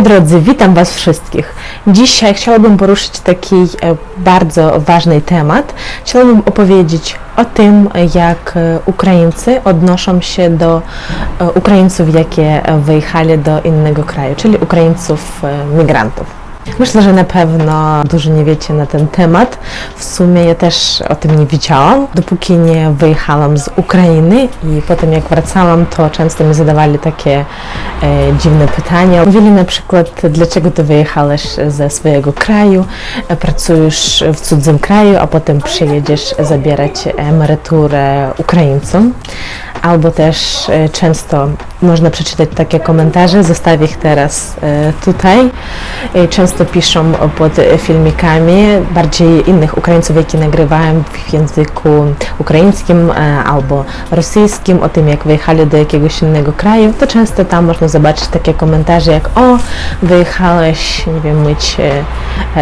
Drodzy, witam Was wszystkich. Dzisiaj chciałabym poruszyć taki e, bardzo ważny temat. Chciałabym opowiedzieć o tym, jak e, Ukraińcy odnoszą się do e, Ukraińców, jakie wyjechali do innego kraju, czyli Ukraińców migrantów. Myślę, że na pewno dużo nie wiecie na ten temat. W sumie ja też o tym nie wiedziałam, dopóki nie wyjechałam z Ukrainy i potem jak wracałam, to często mi zadawali takie e, dziwne pytania. Mówili na przykład, dlaczego ty wyjechałeś ze swojego kraju, e, pracujesz w cudzym kraju, a potem przyjedziesz zabierać emeryturę Ukraińcom. Albo też e, często można przeczytać takie komentarze, zostawię ich teraz e, tutaj. E, Często piszą pod filmikami bardziej innych Ukraińców, jakie nagrywałem w języku ukraińskim e, albo rosyjskim o tym, jak wyjechali do jakiegoś innego kraju, to często tam można zobaczyć takie komentarze jak o, wyjechałeś, nie wiem, myć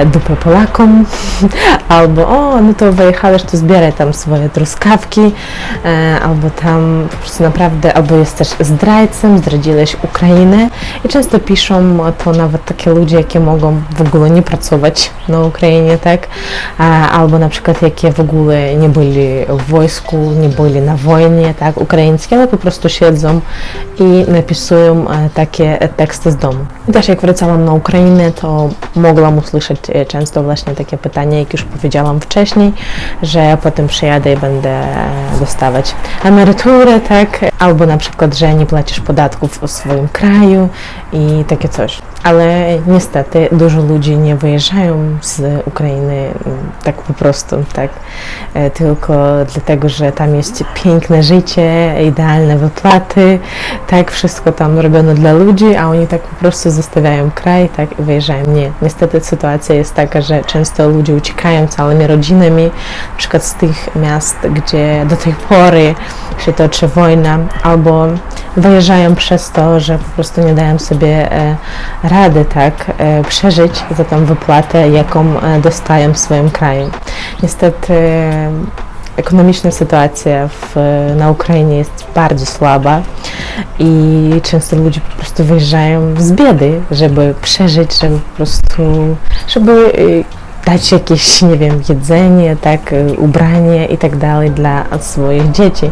dupę Polakom, albo o, no to wyjechałeś, to zbieraj tam swoje truskawki, albo tam po prostu naprawdę, albo jesteś zdrajcą, zdradziłeś Ukrainę i często piszą to nawet takie ludzie, jakie mogą w ogóle nie pracować na Ukrainie, tak, albo na przykład jakie w ogóle nie byli w wojsku, nie byli na wojnie, tak, ukraińskie, ale po prostu siedzą i napisują e, takie teksty z domu. I też jak wracałam na Ukrainę, to mogłam usłyszeć e, często właśnie takie pytania, jak już powiedziałam wcześniej, że potem przyjadę i będę e, dostawać emeryturę, tak, albo na przykład, że nie płacisz podatków w swoim kraju i takie coś. Ale niestety dużo ludzi nie wyjeżdżają z Ukrainy mm, tak po prostu, tak, e, tylko dlatego, że tam jest piękne życie, idealne wypłaty, tak, wszystko tam robione dla ludzi, a oni tak po prostu zostawiają kraj, tak, i wyjeżdżają. Nie, niestety sytuacja jest taka, że często ludzie uciekają całymi rodzinami, na przykład z tych miast, gdzie do tej pory się toczy wojna, albo wyjeżdżają przez to, że po prostu nie dają sobie e, rady, tak, e, przeżyć za tą wypłatę, jaką e, dostają w swoim kraju. Niestety ekonomiczna sytuacja w, na Ukrainie jest bardzo słaba i często ludzie po prostu wyjeżdżają z biedy, żeby przeżyć, żeby po prostu, żeby dać jakieś, nie wiem, jedzenie, tak, y, ubranie i tak dalej dla swoich dzieci.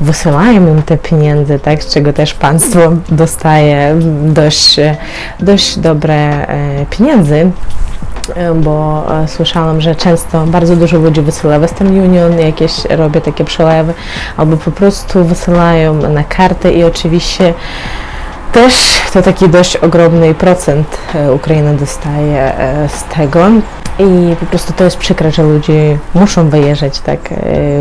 Wysyłają im te pieniądze, tak, z czego też państwo dostaje dość, e, dość dobre e, pieniądze. E, Bo e, słyszałam, że często bardzo dużo ludzi wysyła Western Union, jakieś robią takie przelewy, albo po prostu wysyłają na kartę i oczywiście też to taki dość ogromny procent Ukraina dostaje z tego. I po prostu to jest przykre, że ludzie muszą wyjeżdżać tak e,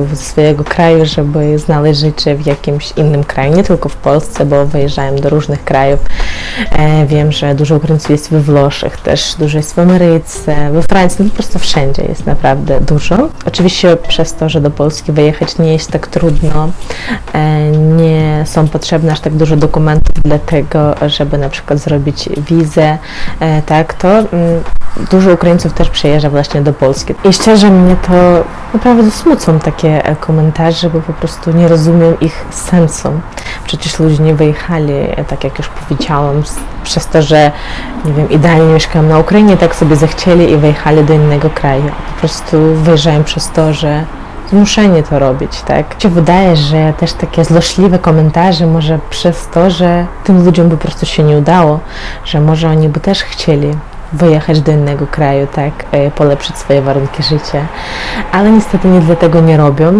ze swojego kraju, żeby znaleźć życie w jakimś innym kraju, nie tylko w Polsce, bo wyjeżdżają do różnych krajów. E, Wiem, że dużo Ukraińców jest we Włoszech, też dużo jest w Ameryce, we Francji, no po prostu wszędzie jest naprawdę dużo. Oczywiście przez to, że do Polski wyjechać nie jest tak trudno, e, nie są potrzebne aż tak dużo dokumentów dla tego, żeby na przykład zrobić wizę, tak, to mm, dużo Ukraińców też przyjeżdża właśnie do Polski. I szczerze mnie to naprawdę smucą takie e, komentarze, bo po prostu nie rozumiem ich sensu. Przecież ludzie nie wyjechali, e, tak jak już powiedziałam, przez to, że nie wiem, idealnie mieszkają na Ukrainie, tak sobie zechcieli i wyjechali do innego kraju. Po prostu wyjeżdżają przez to, że zmuszeni to robić, tak? Się wydaje, że też takie złośliwe komentarze może przez to, że tym ludziom po prostu się nie udało, że może oni by też chcieli wyjechać do innego kraju, tak, e, polepszyć swoje warunki życia, ale niestety nie dlatego nie robią.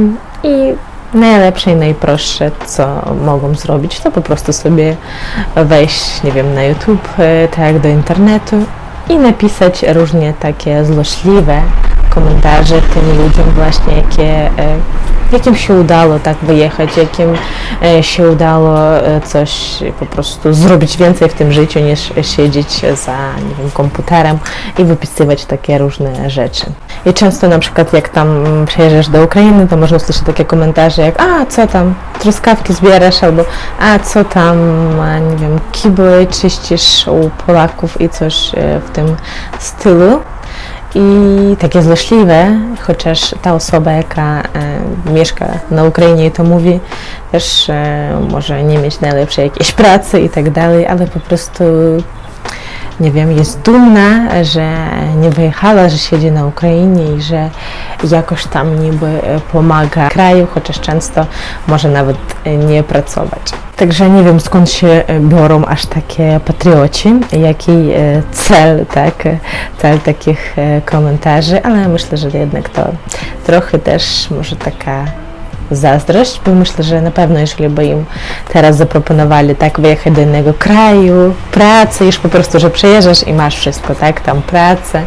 I najlepsze i najprostsze, co mogą zrobić, to po prostu sobie wejść, nie wiem, na YouTube, e, tak, do internetu i napisać różnie takie złośliwe komentarze tym ludziom właśnie, jakie, e, jakim się udało tak wyjechać, jakim e, się udało e, coś po prostu zrobić więcej w tym życiu niż siedzieć za, nie wiem, komputerem i wypisywać takie różne rzeczy. I często na przykład jak tam przyjeżdżasz do Ukrainy, to można usłyszeć takie komentarze jak a co tam, truskawki zbierasz albo a co tam, nie wiem, kible czyścisz u Polaków i coś w tym stylu. I takie złośliwe, chociaż ta osoba, jaka e, mieszka na Ukrainie i to mówi, też e, może nie mieć najlepszej jakiejś pracy i tak dalej, ale po prostu nie wiem, jest dumna, że nie wyjechała, że siedzi na Ukrainie i że jakoś tam niby pomaga kraju, chociaż często może nawet nie pracować. Także nie wiem skąd się biorą aż takie patrioci, jaki e, cel, tak, cel takich e, komentarzy, ale myślę, że jednak to trochę też może taka zazdrość, bo myślę, że na pewno jeżeli by im teraz zaproponowali tak wyjechać do innego kraju, pracę, już po prostu, że przyjeżdżasz i masz wszystko, tak, tam pracę,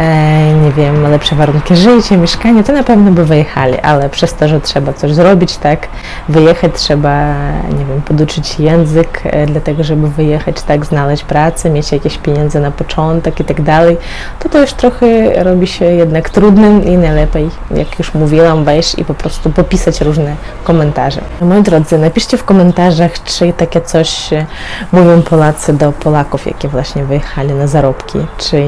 e, nie wiem, lepsze warunki życia, mieszkanie, to na pewno by wyjechali, ale przez to, że trzeba coś zrobić, tak, wyjechać trzeba, nie wiem, poduczyć język, e, dlatego, żeby wyjechać, tak, znaleźć pracę, mieć jakieś pieniądze na początek i tak dalej, to to już trochę robi się jednak trudnym i najlepiej, jak już mówiłam, wejść i po prostu popisać różne komentarze. Moi drodzy, napiszcie w komentarzach, czy takie coś e, mówią Polacy do Polaków, jakie właśnie wyjechali na zarobki, czy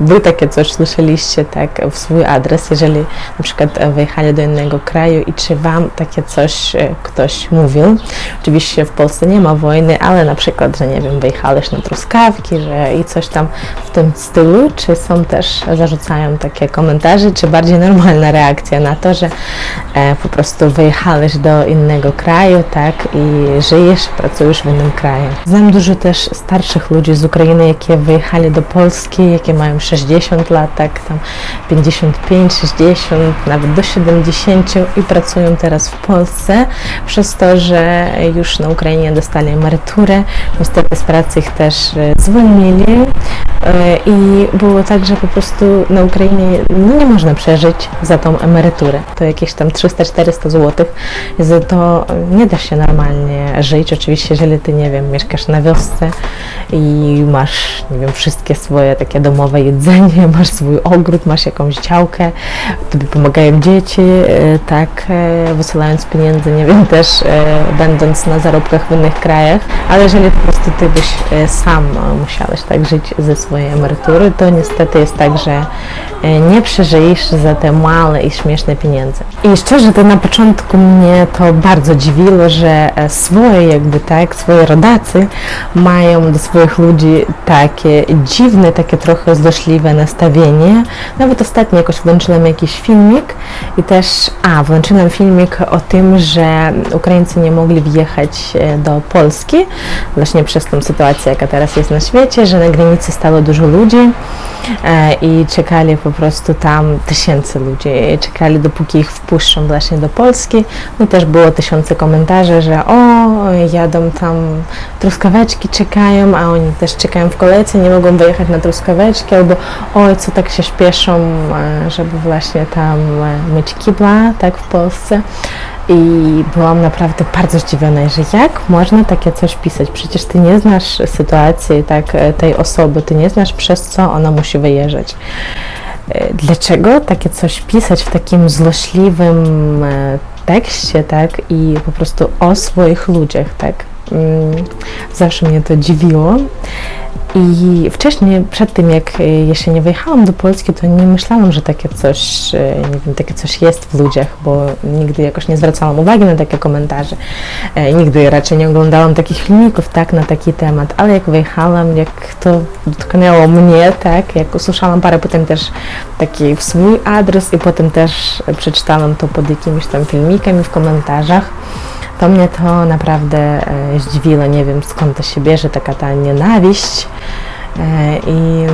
Wy takie coś słyszeliście tak w swój adres, jeżeli na przykład e, wyjechali do innego kraju i czy Wam takie coś e, ktoś mówił? Oczywiście w Polsce nie ma wojny, ale na przykład, że nie wiem, wyjechałeś na truskawki, że i coś tam w tym stylu, czy są też, zarzucają takie komentarze, czy bardziej normalna reakcja na to, że e, po prostu wyjechałeś do innego kraju, tak, i żyjesz, pracujesz w innym kraju. Znam dużo też starszych ludzi z Ukrainy, jakie wyjechali do Polski, jakie mają 60 lat, tak, tam 55, 60, nawet do 70 i pracują teraz w Polsce, przez to, że już na Ukrainie dostali emeryturę. Niestety z pracy ich też e, zwolnili i było tak, że po prostu na Ukrainie no, nie można przeżyć za tą emeryturę. To jakieś tam 300-400 zł. To nie da się normalnie żyć. Oczywiście, jeżeli ty, nie wiem, mieszkasz na wiosce i masz, nie wiem, wszystkie swoje takie domowe jedzenie, masz swój ogród, masz jakąś działkę, tobie pomagają dzieci, e, tak, e, wysyłając pieniądze, nie wiem, też e, będąc na zarobkach w innych krajach, ale jeżeli po prostu ty byś e, sam e, musiałeś tak żyć ze swojej emerytury, to niestety jest tak, że e, nie przeżyjesz za te małe i śmieszne pieniądze. I szczerze, to na początku mnie to bardzo dziwiło, że e, swoje jakby tak, swoje rodacy mają do swoich ludzi takie dziwne, takie trochę złośliwe nastawienie. Nawet ostatnio jakoś włączyłam jakiś filmik i też, a, włączyłam filmik o tym, że Ukraińcy nie mogli wjechać e, do Polski właśnie przez tą sytuację, jaka teraz jest na świecie, że na granicy stało dużo ludzi e, i czekali po prostu tam tysięcy ludzi, czekali dopóki ich wpuszczą właśnie do Polski. No też było tysiące komentarzy, że o, jadą tam truskaweczki czekają, a oni też czekają w kolejce, nie mogą wyjechać na truskaweczki, albo oj, co tak się śpieszą, e, żeby właśnie tam e, myć kibla, tak w Polsce. I byłam naprawdę bardzo zdziwiona, że jak można takie coś pisać? Przecież ty nie znasz sytuacji tak, e, tej osoby, ty nie znasz przez co ona musi wyjeżdżać. E, Dlaczego takie coś pisać w takim złośliwym e, tekście, tak, i po prostu o swoich ludziach, tak? Mm, Zawsze mnie to dziwiło. I wcześniej, przed tym jak e, jeszcze nie wyjechałam do Polski, to nie myślałam, że takie coś, e, nie wiem, takie coś jest w ludziach, bo nigdy jakoś nie zwracałam uwagi na takie komentarze. E, Nigdy raczej nie oglądałam takich filmików, tak, na taki temat, ale jak wyjechałam, jak to dotknęło mnie, tak, jak usłyszałam parę potem też taki w swój adres i potem też przeczytałam to pod jakimiś tam filmikami w komentarzach, to mnie to naprawdę e, zdziwiło. Nie wiem skąd to się bierze, taka ta nienawiść. E, I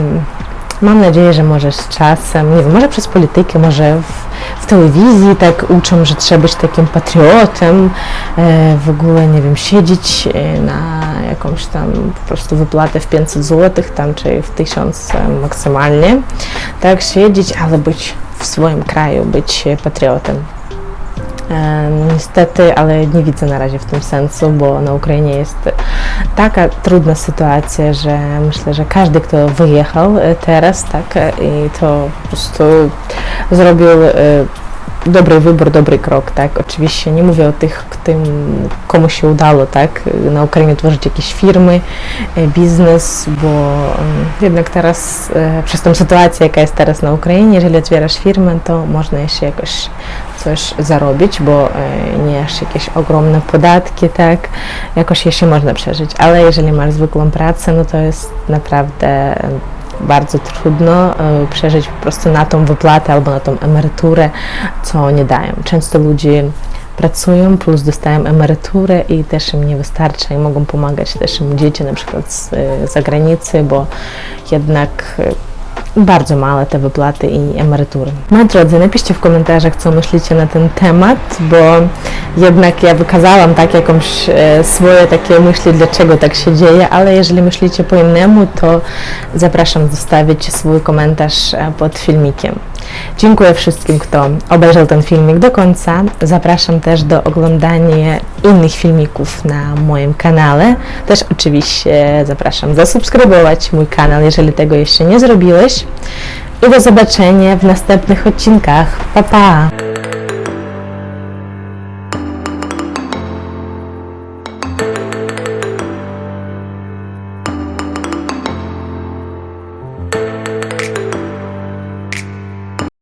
mam nadzieję, że może z czasem, nie wiem, może przez politykę, może w, w telewizji tak uczą, że trzeba być takim patriotem, w ogóle, nie wiem, siedzieć e, na jakąś tam po prostu wypłatę w 500 zł, tam czy w 1000 e, maksymalnie. Tak, siedzieć, ale być w swoim kraju, być patriotem. Niestety, ale nie widzę na razie w tym sensu, bo na Ukrainie jest taka trudna sytuacja, że myślę, że każdy, kto wyjechał e, teraz, tak, e, i to po prostu zrobił e, dobry wybór, dobry krok, tak? Oczywiście nie mówię o tych, tym, komu się udało, tak? Na Ukrainie tworzyć jakieś firmy, e, biznes, bo em, jednak teraz e, przez tą sytuację, jaka jest teraz na Ukrainie, jeżeli otwierasz firmę, to można jeszcze jakoś coś zarobić, bo e, nie aż jakieś ogromne podatki, tak? Jakoś jeszcze można przeżyć, ale jeżeli masz zwykłą pracę, no to jest naprawdę bardzo trudno e, przeżyć po prostu na tą wypłatę albo na tą emeryturę, co oni dają. Często ludzie pracują, plus dostają emeryturę i też im nie wystarcza i mogą pomagać też im dzieci na przykład z e, zagranicy, bo jednak e, bardzo małe te wypłaty i emerytury. Moi drodzy, napiszcie w komentarzach, co myślicie na ten temat, bo jednak ja wykazałam tak jakąś e, swoje takie myśli, dlaczego tak się dzieje, ale jeżeli myślicie po innemu, to zapraszam zostawić swój komentarz e, pod filmikiem. Dziękuję wszystkim, kto obejrzał ten filmik do końca. Zapraszam też do oglądania innych filmików na moim kanale. Też oczywiście zapraszam zasubskrybować mój kanał, jeżeli tego jeszcze nie zrobiłeś. I do zobaczenia w następnych odcinkach. Pa pa!